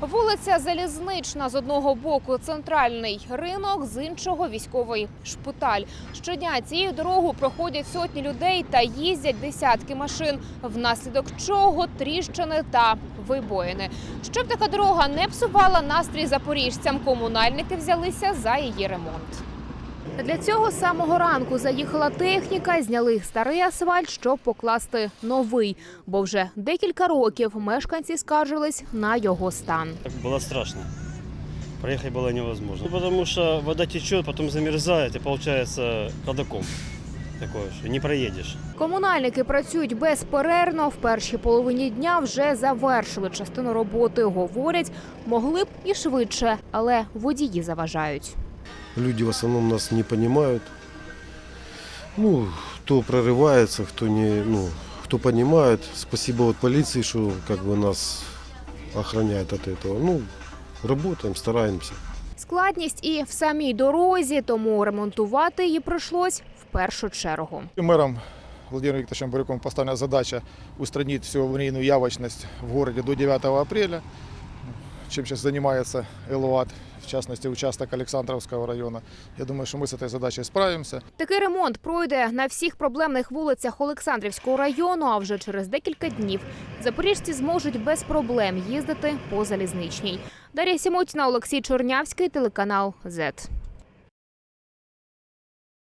Вулиця Залізнична з одного боку центральний ринок, з іншого військовий шпиталь. Щодня цією дорогою проходять сотні людей та їздять десятки машин, внаслідок чого тріщини та вибоїни. Щоб така дорога не псувала настрій запоріжцям, комунальники взялися за її ремонт. Для цього з самого ранку заїхала техніка, зняли старий асфальт, щоб покласти новий. Бо вже декілька років мешканці скаржились на його стан. Было страшно. Проехать было невозможно. Потому что вода течет, потом замерзает и получается кадаком. Такое, что не проедешь. Комунальники працюють безперервно. В першій половині дня вже завершили частину роботи. Говорять, могли б і швидше, але водії заважають. Люди в основном нас не понимают. Ну, кто прорывается, кто не, ну, кто понимает. Спасибо вот полиции, что как бы нас охраняет от этого. Ну, работаем, стараемся. Складність і в самій дорозі, тому ремонтувати її прийшлось в першу чергу. И Мэром Владимиром Викторовичем Буряком поставлена задача устранить всю аварийную явочность в городе до 9 апреля, чем сейчас занимается ЭЛУАТ, в частности, участок Александровского района. Я думаю, что мы с этой задачей справимся. Такий ремонт пройде на всіх проблемних вулицях Олександрівського району. А вже через декілька днів запоріжці зможуть без проблем їздити по залізничній. Дар'я Сімотіна, Олексій Чорнявський, телеканал ЗЕТ.